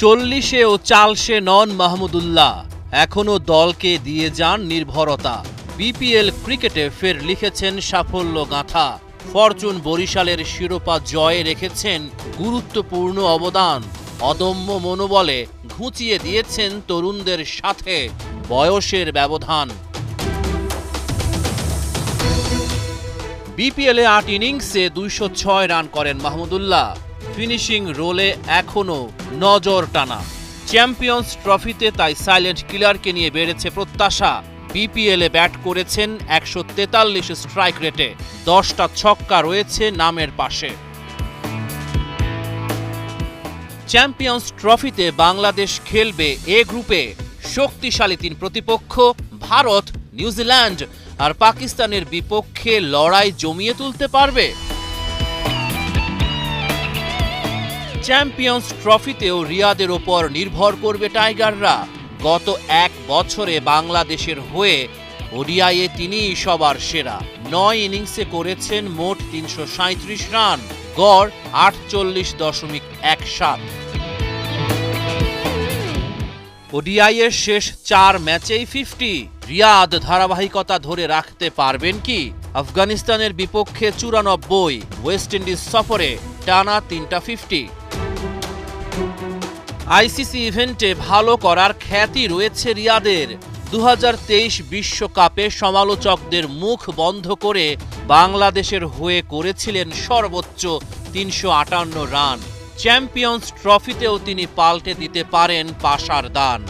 চল্লিশেও চালসে নন মাহমুদুল্লাহ। এখনও দলকে দিয়ে যান নির্ভরতা। বিপিএল ক্রিকেটে ফের লিখেছেন সাফল্য গাঁথা। ফরচুন বরিশালের শিরোপা জয়ে রেখেছেন গুরুত্বপূর্ণ অবদান। অদম্য মনোবলে ঘুঁচিয়ে দিয়েছেন তরুণদের সাথে বয়সের ব্যবধান। বিপিএলে আট ইনিংসে দুইশো ছয় রান করেন মাহমুদুল্লাহ। ফিনিশিং রোলে এখনও নজর টানা। চ্যাম্পিয়ন্স ট্রফিতে তাই সাইলেন্ট কিলারকে নিয়ে বেড়েছে প্রত্যাশা। বিপিএলে ব্যাট করেছেন একশো তেতাল্লিশ স্ট্রাইক রেটে। দশটা ছক্কা রয়েছে নামের পাশে। চ্যাম্পিয়ন্স ট্রফিতে বাংলাদেশ খেলবে এ গ্রুপে। শক্তিশালী তিন প্রতিপক্ষ, ভারত, নিউজিল্যান্ড আর পাকিস্তানের বিপক্ষে লড়াই জমিয়ে তুলতে পারবে। চ্যাম্পিয়ন্স ট্রফিতেও রিয়াদের ওপর নির্ভর করবে টাইগাররা। গত এক বছরে বাংলাদেশের হয়ে ওডিআইয়ে তিনিই সবার সেরা। নয় ইনিংসে করেছেন মোট তিনশো রান, গড় আটচল্লিশ দশমিক এক সাত। ওডিআই এর শেষ চার ম্যাচেই ফিফটি। রিয়াদ ধারাবাহিকতা ধরে রাখতে পারবেন কি? আফগানিস্তানের বিপক্ষে চুরানব্বই, ওয়েস্ট ইন্ডিজ সফরে টানা তিনটা ফিফটি। আইসিসি ইভেন্টে ভালো করার খ্যাতি রয়েছে রিয়াদের। দু বিশ্বকাপে সমালোচকদের মুখ বন্ধ করে বাংলাদেশের হয়ে করেছিলেন সর্বোচ্চ তিনশো আটান্ন রান। চ্যাম্পিয়ন্স ট্রফিতেও তিনি পাল্টে দিতে পারেন পাশার দান।